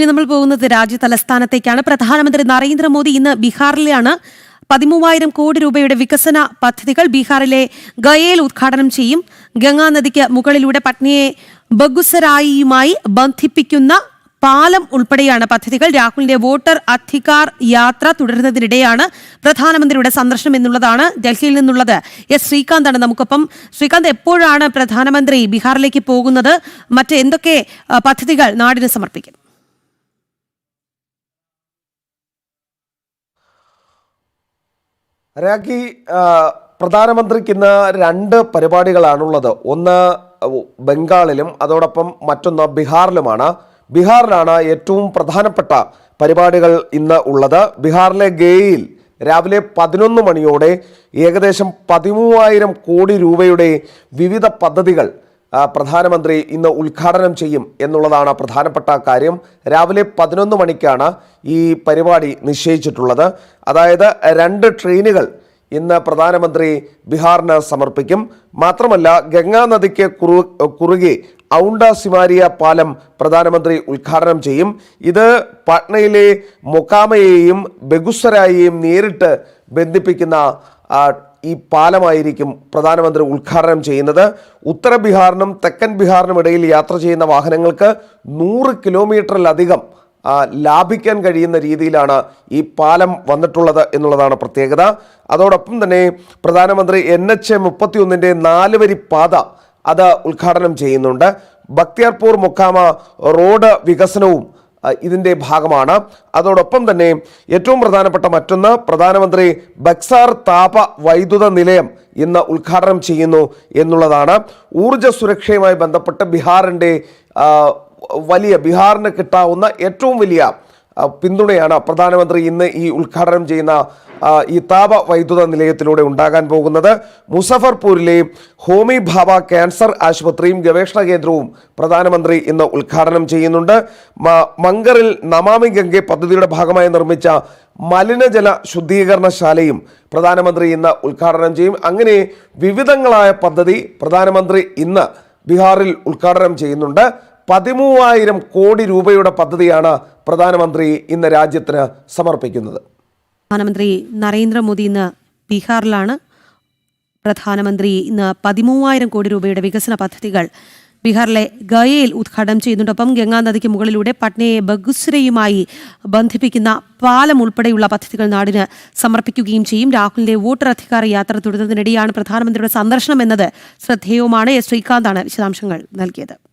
ഇനി നമ്മൾ പോകുന്നത് രാജ്യ തലസ്ഥാനത്തേക്കാണ്. പ്രധാനമന്ത്രി നരേന്ദ്രമോദി ഇന്ന് ബീഹാറിലാണ് പതിമൂവായിരം കോടി രൂപയുടെ വികസന പദ്ധതികൾ ബീഹാറിലെ ഗയയിൽ ഉദ്ഘാടനം ചെയ്യും. ഗംഗാനദിക്ക് മുകളിലൂടെ പട്നയെ ബഗുസരായിയുമായി ബന്ധിപ്പിക്കുന്ന പാലം ഉൾപ്പെടെയാണ് പദ്ധതികൾ. രാഹുലിന്റെ വോട്ടർ അധികാർ യാത്ര തുടരുന്നതിനിടെയാണ് പ്രധാനമന്ത്രിയുടെ സന്ദർശനം എന്നുള്ളതാണ് ഡൽഹിയിൽ നിന്നുള്ളത്. എസ് ശ്രീകാന്താണ് നമുക്കൊപ്പം. ശ്രീകാന്ത് എപ്പോഴാണ് പ്രധാനമന്ത്രി ബീഹാറിലേക്ക് പോകുന്നത്? മറ്റെന്തൊക്കെ പദ്ധതികൾ നാടിന് സമർപ്പിക്കും? രാഖി പ്രധാനമന്ത്രിക്ക് ഇന്ന് രണ്ട് പരിപാടികളാണുള്ളത്. ഒന്ന് ബംഗാളിലും അതോടൊപ്പം മറ്റൊന്ന് ബീഹാറിലുമാണ്. ബീഹാറിലാണ് ഏറ്റവും പ്രധാനപ്പെട്ട പരിപാടികൾ ഇന്ന് ഉള്ളത്. ബീഹാറിലെ ഗേയിൽ രാവിലെ പതിനൊന്ന് മണിയോടെ ഏകദേശം പതിമൂവായിരം കോടി രൂപയുടെ വിവിധ പദ്ധതികൾ പ്രധാനമന്ത്രി ഇന്ന് ഉദ്ഘാടനം ചെയ്യും എന്നുള്ളതാണ് പ്രധാനപ്പെട്ട കാര്യം. രാവിലെ പതിനൊന്ന് മണിക്കാണ് ഈ പരിപാടി നിശ്ചയിച്ചിട്ടുള്ളത്. അതായത് രണ്ട് ട്രെയിനുകൾ ഇന്ന് പ്രധാനമന്ത്രി ബീഹാറിന് സമർപ്പിക്കും. മാത്രമല്ല ഗംഗാ നദിക്ക് കുറു കുറുകെ ഔണ്ട സിമാരിയ പാലം പ്രധാനമന്ത്രി ഉദ്ഘാടനം ചെയ്യും. ഇത് പാട്നയിലെ മൊക്കാമയെയും ബെഗുസരായെയും നേരിട്ട് ബന്ധിപ്പിക്കുന്ന ഈ പാലമായിരിക്കും പ്രധാനമന്ത്രി ഉദ്ഘാടനം ചെയ്യുന്നത്. ഉത്തര ബീഹാറിനും തെക്കൻ ബീഹാറിനും ഇടയിൽ യാത്ര ചെയ്യുന്ന വാഹനങ്ങൾക്ക് നൂറ് കിലോമീറ്ററിലധികം ലാഭിക്കാൻ കഴിയുന്ന രീതിയിലാണ് ഈ പാലം വന്നിട്ടുള്ളത് എന്നുള്ളതാണ് പ്രത്യേകത. അതോടൊപ്പം തന്നെ പ്രധാനമന്ത്രി എൻ എച്ച് എ മുപ്പത്തി ഒന്നിന്റെ നാല് വരി പാത അത് ഉദ്ഘാടനം ചെയ്യുന്നുണ്ട്. ബക്തിയാർപൂർ മുക്കാമ റോഡ് വികസനവും ഇതിന്റെ ഭാഗമാണ്. അതോടൊപ്പം തന്നെ ഏറ്റവും പ്രധാനപ്പെട്ട മറ്റൊന്ന് പ്രധാനമന്ത്രി ബക്സാർ താപ വൈദ്യുത നിലയം ഇന്ന് ഉദ്ഘാടനം ചെയ്യുന്നു എന്നുള്ളതാണ്. ഊർജ സുരക്ഷയുമായി ബന്ധപ്പെട്ട് ബീഹാറിന്റെ വലിയ ബീഹാറിന് കിട്ടാവുന്ന ഏറ്റവും വലിയ പിന്തുണയാണ് പ്രധാനമന്ത്രി ഇന്ന് ഈ ഉദ്ഘാടനം ചെയ്യുന്ന ഈ താപ വൈദ്യുത നിലയത്തിലൂടെ ഉണ്ടാകാൻ പോകുന്നത്. മുസഫർപൂരിലെ ഹോമി ഭാബ ക്യാൻസർ ആശുപത്രിയും ഗവേഷണ കേന്ദ്രവും പ്രധാനമന്ത്രി ഇന്ന് ഉദ്ഘാടനം ചെയ്യുന്നുണ്ട്. മങ്കറിൽ നമാമി ഗംഗെ പദ്ധതിയുടെ ഭാഗമായി നിർമ്മിച്ച മലിനജല ശുദ്ധീകരണശാലയും പ്രധാനമന്ത്രി ഇന്ന് ഉദ്ഘാടനം ചെയ്യും. അങ്ങനെ വിവിധങ്ങളായ പദ്ധതി പ്രധാനമന്ത്രി ഇന്ന് ബീഹാറിൽ ഉദ്ഘാടനം ചെയ്യുന്നുണ്ട്. പതിമൂവായിരം കോടി രൂപയുടെ പദ്ധതിയാണ് പ്രധാനമന്ത്രി ഇന്ന് രാജ്യത്തിന് സമർപ്പിക്കുന്നത്. പ്രധാനമന്ത്രി നരേന്ദ്രമോദി ഇന്ന് ബീഹാറിലാണ്. പ്രധാനമന്ത്രി ഇന്ന് പതിമൂവായിരം കോടി രൂപയുടെ വികസന പദ്ധതികൾ ബീഹാറിലെ ഗയയിൽ ഉദ്ഘാടനം ചെയ്യുന്നുണ്ടൊപ്പം ഗംഗാ നദിക്ക് മുകളിലൂടെ പട്നയെ ബഗുസ്രയുമായി ബന്ധിപ്പിക്കുന്ന പാലം ഉൾപ്പെടെയുള്ള പദ്ധതികൾ നാടിന് സമർപ്പിക്കുകയും ചെയ്യും. രാഹുലിന്റെ വോട്ടർ അധികാര യാത്ര തുടരുന്നതിനിടെയാണ് പ്രധാനമന്ത്രിയുടെ സന്ദർശനം എന്നത് ശ്രദ്ധേയവുമാണ്. എസ് ശ്രീകാന്താണ് വിശദാംശങ്ങൾ നൽകിയത്.